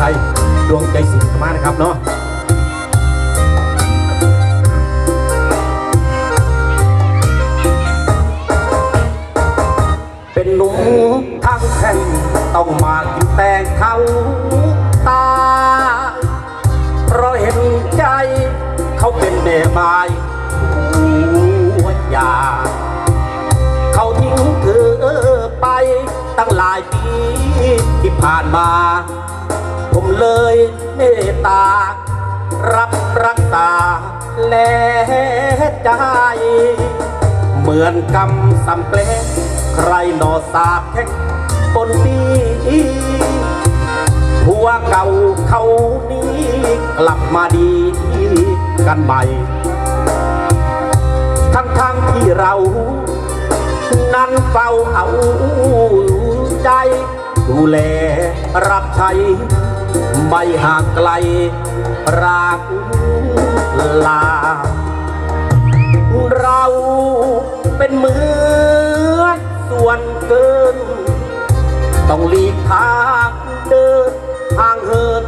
ชัยดวงใจสิงห์มานะครับเนาะเป็นหนุ่มทางแข่งต้องมากินแตงเขาตา เพราะเห็นใจ เขาเป็นแม่ไม้หัวยา เขาทิ้งเธอไปตั้งหลายปี ผ่านมา ผมเลยเมตตา รับรักษาแลใจ เหมือนกำสำเปลงใครหนอสาบแข่งบนปีผัวเก่าเขานี้กลับมาดีกันใหม่ ทั้งทั้งที่เรา นั้นเฝ้าเอาใจ ดูแลรับใช้ไม่ห่างไกลรากลา เราเป็นเหมือนส่วนเกิน ต้องหลีกทางเดินทางเหิน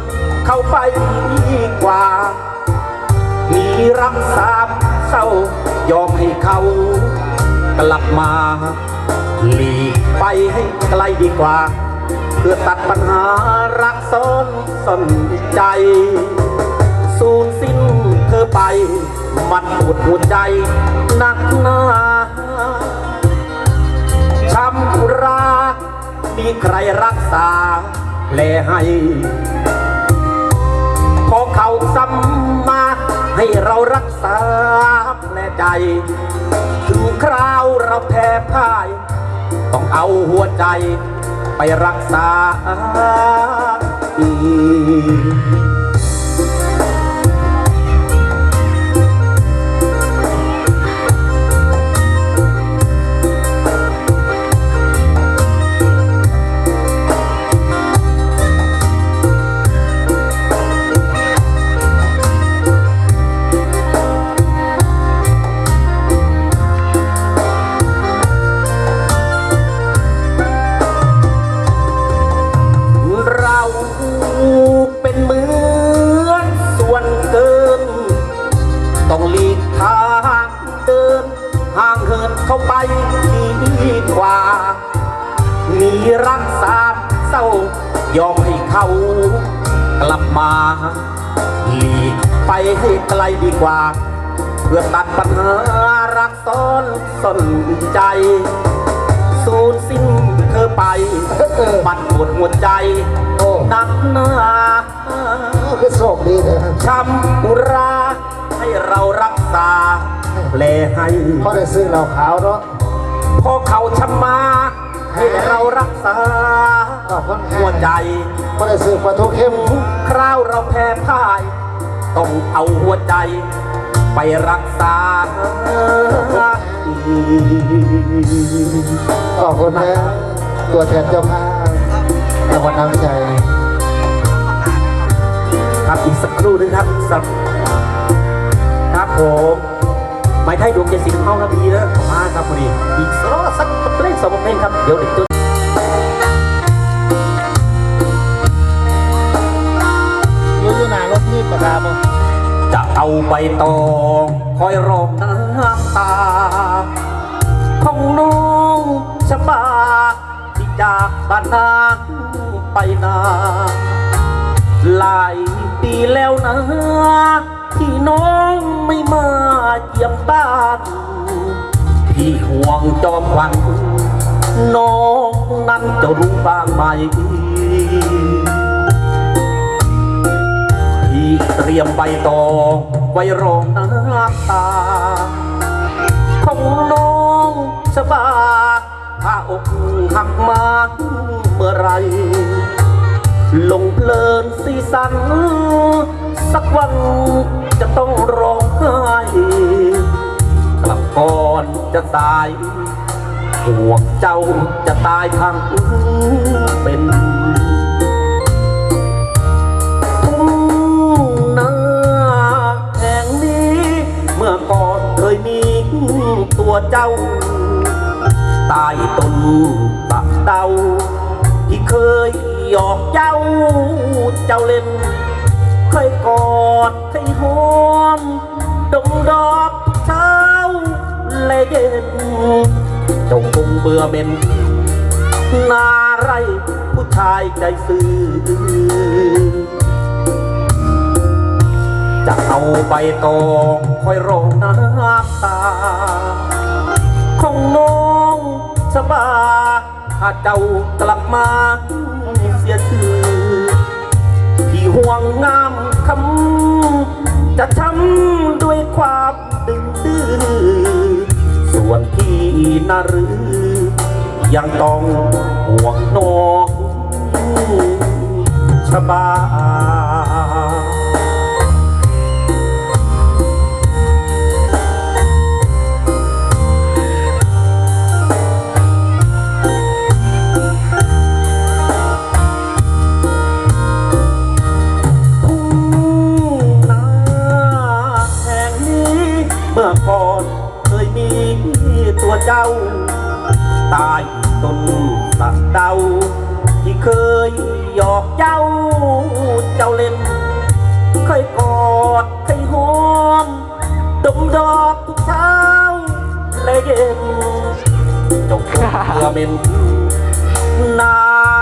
เข้าไปดีกว่า มีรักสามเศร้ายอมให้เขา กลับมา หลีกไปให้ไกลดีกว่า เพื่อตัดปัญหารักซ้อนสนใจ สูญสิ้นเธอไป มันปวดหัวใจหนักหนาช้ำรักมีใครรักษาแลให้พอเขาซ้ำมาให้เรารักษาแผลใจ ถึงคราวเราแพ้พ่าย ต้องเอาหัวใจ ไปรักษาอี หลีกไปให้ไกลดีกว่า เพื่อตัดปัญหารักซ้อนสนใจ สูญสิ้นเธอไปบัดปวดหัวใจโอ้หนักหนาก็คือโชคดีเลยช้ำอุรา ให้เรารักษาแผลให้เพราะได้ซื้อเหล้าขาวเนาะพอเขาช้ำมาให้เรารักษาขอบคุณค่ะ หัวใจ เพราะได้ซื้อปลาทูเข้ม คราวเราแพ้พ่าย ต้องเอาหัวใจ ไปรักษาขอบคุณนะตัวแทนเจ้าภาพรางวัลน้ำใจ ครับอีกสักครู่นึงครับสักครับผมไม่ไทยดวงใจสิงห์เข้านะพี่เด้อขอบคุณครับพอดีอีกสักสักเพลงสองเพลงครับเดี๋ยวเด็ก ใบตองคอยรองน้ำตา ของน้องชะบาที่จากบ้านนางไปนาหลายปีแล้วนะที่น้องไม่มาเยี่ยมบ้านพี่ห่วงจอมขวัญน้องนั้นจะรู้บ้างไหมพี่เตรียมใบตอง ไว้รองน้ำตา ของน้องชะบาถ้าอกหักมาเมื่อไร ลงเพลินสีสัน สักวันจะต้องร้องไห้กลับก่อนจะตายห่วงเจ้าจะตายทางเป็น ตัวเจ้าใต้ต้นตะเดาที่เคยหยอกเจ้า เจ้าเล่น เคยกอดเคยหอมดมดอกเช้าและเย็นเจ้าคงเบื่อเหม็นนาไรผู้ชายใจซื่อจะเอาใบตองคอยรองน้ำตา เจ้ากลับมาเสียชื่อที่ห่วงงามคำจะช้ำด้วยความดึงดื้อส่วนที่นารือยังต้องห่วงน้องชบา เจ้า ตายต้นสักเดาที่เคยหยอกเจ้า เจ้าเล่น เคยกอดเคยหอมดมดอกทุกเช้าและเย็นเจ้าคงเพื่อเป็นนา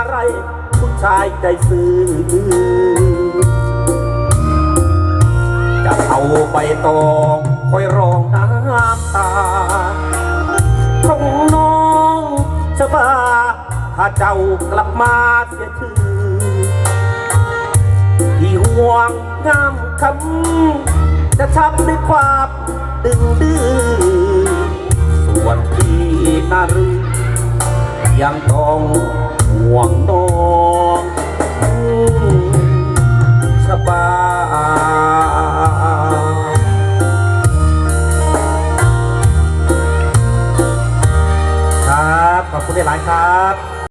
ไรผู้ชายใจซื่อจะเอาใบตองากลับมาเสียชื่อที่ห่วงงามคำจะช้ำด้วยความดึงดื้อส่วนที่นารือยังต้องห่วงน้อง